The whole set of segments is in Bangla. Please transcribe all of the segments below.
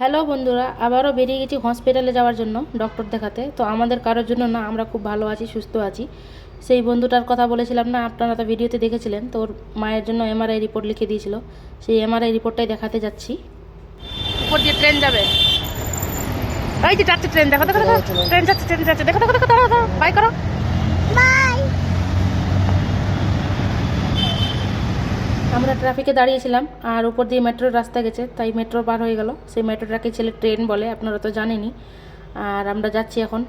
হ্যালো বন্ধুরা আবারও বেরিয়ে গেছি হসপিটালে যাওয়ার জন্য ডক্টর দেখাতে। তো আমাদের কারোর জন্য না আমরা খুব ভালো আছি সুস্থ আছি। সেই বন্ধুটার কথা বলেছিলাম না আপনারা তো ভিডিওতে দেখেছিলেন তো ওর মায়ের জন্য এমআরআই রিপোর্ট লিখে দিয়েছিল। সেই এমআরআই রিপোর্টটাই দেখাতে যাচ্ছি। উপর দিয়ে ট্রেন যাবে। এই যে যাচ্ছে ট্রেন দেখো দেখো দেখো ট্রেন যাচ্ছে। ট্রেন যাচ্ছে দেখো দেখো দেখো দাঁড়াও দাঁড়াও বাই করো। আমরা ট্রাফিকে দাঁড়িয়েছিলাম, আর উপর দিয়ে মেট্রোর রাস্তা গেছে, তাই মেট্রো পার হয়ে গেল। সেই মেট্রোটাকে ছেলে ট্রেন বলে, আপনারা তো জানেনই। আর আমরা যাচ্ছি এখন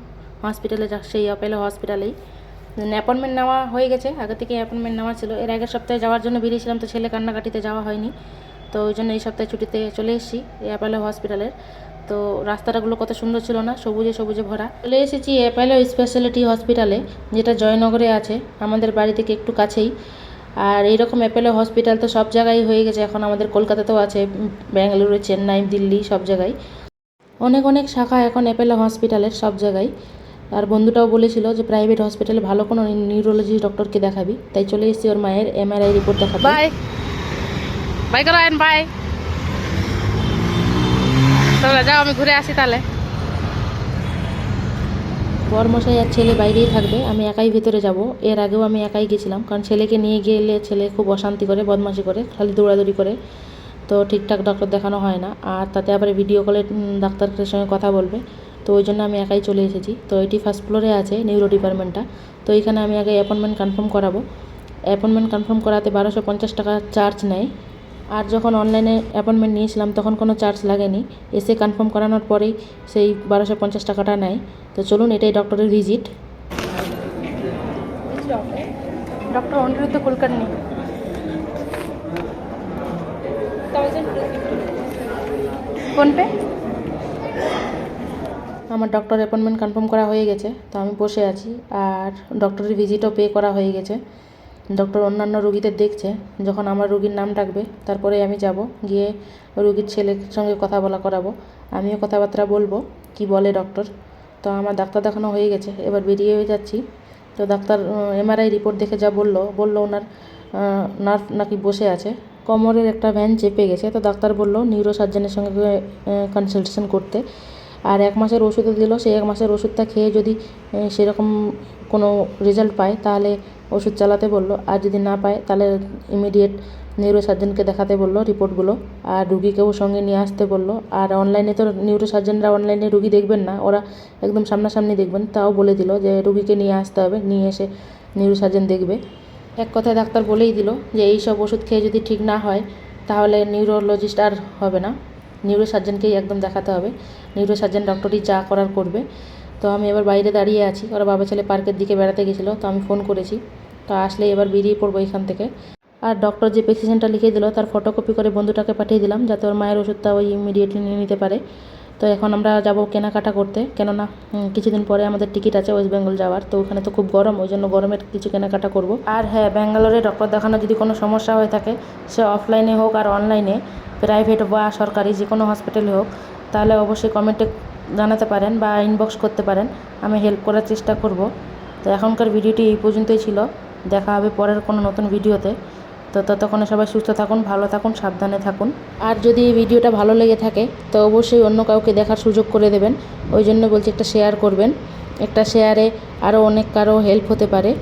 হসপিটালে সেই অপেলো হসপিটালেই অ্যাপয়েন্টমেন্ট নেওয়া হয়ে গেছে, আগে থেকে অ্যাপয়েন্টমেন্ট নেওয়া ছিল। এর আগের সপ্তাহে যাওয়ার জন্য বেরিয়েছিলাম, তো ছেলে কান্নাকাটিতে যাওয়া হয়নি। তো ওই জন্য এই সপ্তাহে ছুটিতে চলে এসেছি অ্যাপেলো হসপিটালের তো রাস্তাটাগুলো কত সুন্দর ছিল না, সবুজে সবুজে ভরা। চলে এসেছি অ্যাপেলো স্পেশালিটি হসপিটালে যেটা জয়নগরে আছে, আমাদের বাড়ি থেকে একটু কাছেই। আর এইরকম অ্যাপেলো হসপিটাল তো সব জায়গায় হয়ে গেছে, এখন আমাদের কলকাতাতেও আছে, ব্যাঙ্গালুরু, চেন্নাই, দিল্লি, সব জায়গায়। অনেক অনেক শাখা এখন অ্যাপেলো হসপিটালের সব জায়গায়। আর বন্ধুটাও বলেছিল যে প্রাইভেট হসপিটালে ভালো কোনো নিউরোলজি ডক্টরকে দেখাবি। তাই চলে এসেছি ওর মায়ের এমআরআই রিপোর্ট দেখাবি বাই বাই করো বাই তাহলে যাও, আমি ঘুরে আসি তাহলে। বরমশাই আর ছেলে বাইরেই থাকবে, আমি একাই ভিতরে যাব। এর আগেও আমি একাই গেছিলাম, কারণ ছেলেকে নিয়ে গেলে ছেলে খুব অশান্তি করে, বদমাশি করে, খালি দৌড়াদৌড়ি করে। তো ঠিকঠাক ডক্টর দেখানো হয় না, আর তাতে আবার ভিডিও কলে ডাক্তারের সঙ্গে কথা বলবে। তো ওই জন্য আমি একাই চলে এসেছি। তো এটি ফার্স্ট ফ্লোরে আছে নিউরো ডিপার্টমেন্টটা তো এখানে আমি আগে অ্যাপয়েন্টমেন্ট কনফার্ম করাবো। অ্যাপয়েন্টমেন্ট কনফার্ম করাতে বারোশো পঞ্চাশ টাকা চার্জ নেয়। আর যখন অনলাইনে অ্যাপয়েন্টমেন্ট নিয়েছিলাম তখন কোনো চার্জ লাগেনি। এসে কনফার্ম করানোর পরেই সেই বারোশো পঞ্চাশ টাকাটা নেয়। তো চলুন এটাই ডক্টরের visit doctor Aniruddha Kulkarni PhonePe? আমার ডক্টর অ্যাপয়েন্টমেন্ট কনফার্ম করা হয়ে গেছে তো আমি বসে আছি। আর ডক্টরের ভিজিটও পে করা হয়ে গেছে। ডক্টর অন্যান্য রুগীদের দেখছে, যখন আমার রুগীর নাম ডাকবে, তারপরে আমি যাব, গিয়ে রুগীর ছেলের সঙ্গে কথা বলা করাবো, আমিও কথাবার্তা বলব, কি বলে ডক্টর? তো আমার ডাক্তার দেখানো হয়ে গেছে, এবার বেরিয়ে হয়ে যাচ্ছি। তো ডাক্তার এমআরআই রিপোর্ট দেখে যা বলল বলল ওনার নার্ভ নাকি বসে আছে, কোমরের একটা ভ্যান চেপে গেছে, তো ডাক্তার বলল নিউরো সার্জনের সঙ্গে কনসালটেশন করতে। আর এক মাসের ওষুধও দিল সেই এক মাসের ওষুধটা খেয়ে যদি সেরকম কোনো রেজাল্ট পায়, তাহলে ওষুধ চালাতে বলল। আর যদি না পায়, তাহলে ইমিডিয়েট নিউরো সার্জনকে দেখাতে বলল রিপোর্টগুলো আর রুগীকেও সঙ্গে নিয়ে আসতে বলল। আর অনলাইনে তো নিউরো সার্জনরা অনলাইনে রুগী দেখবেন না, ওরা একদম সামনাসামনি দেখবেন। তাও বলে দিল যে রুগীকে নিয়ে আসতে হবে, নিয়ে এসে নিউরো সার্জন দেখবে। এক কথায় ডাক্তার বলেই দিল যে এই সব ওষুধ খেয়ে যদি ঠিক না হয়, তাহলে নিউরোলজিস্ট আর হবে না। নিউরো সার্জনকেই একদম দেখাতে হবে। নিউরোসার্জেন ডক্টরই যা করার করবে। আমি এবার বাইরে দাঁড়িয়ে আছি। ওরা বাবা ছেলে পার্কের দিকে বেড়াতে গেছিল, তো আমি ফোন করেছি। তো আসলে এবার বেরিয়ে পড়ব এখান থেকে। আর ডক্টর যে প্রেসক্রিপশনটা লিখে দিল, তার ফটোকপি করে বন্ধুটাকে পাঠিয়ে দিলাম, যাতে ওর মায়ের ওষুধটা ওই ইমিডিয়েটলি নিয়ে নিতে পারে। তো এখন আমরা যাব কেনাকাটা করতে। কেননা কিছুদিন পরে আমাদের টিকিট আছে ওয়েস্ট বেঙ্গল যাওয়ার, তো ওখানে তো খুব গরম, ওই জন্য গরমের কিছু কেনাকাটা করব। আর হ্যাঁ ব্যাঙ্গালোরে ডক্টর দেখানো যদি কোনো সমস্যা হয়ে থাকে, সে অফলাইনে হোক আর অনলাইনে প্রাইভেট বা সরকারি যে কোনো হসপিটালে হোক, তাহলে অবশ্যই কমেন্টে জানাতে পারেন বা ইনবক্স করতে পারেন, আমি হেল্প করার চেষ্টা করব। তো এখনকার ভিডিওটি এই পর্যন্তই ছিল। দেখা হবে পরের কোনো নতুন ভিডিওতে। তো ততক্ষণে সবাই সুস্থ থাকুন, ভালো থাকুন, সাবধানে থাকুন। আর যদি এই ভিডিওটা ভালো লেগে থাকে, তো অবশ্যই অন্য কাউকে দেখার সুযোগ করে দেবেন। ওই জন্য বলছি একটা শেয়ার করবেন। একটা শেয়ারে আরও অনেক কারও হেল্প হতে পারে।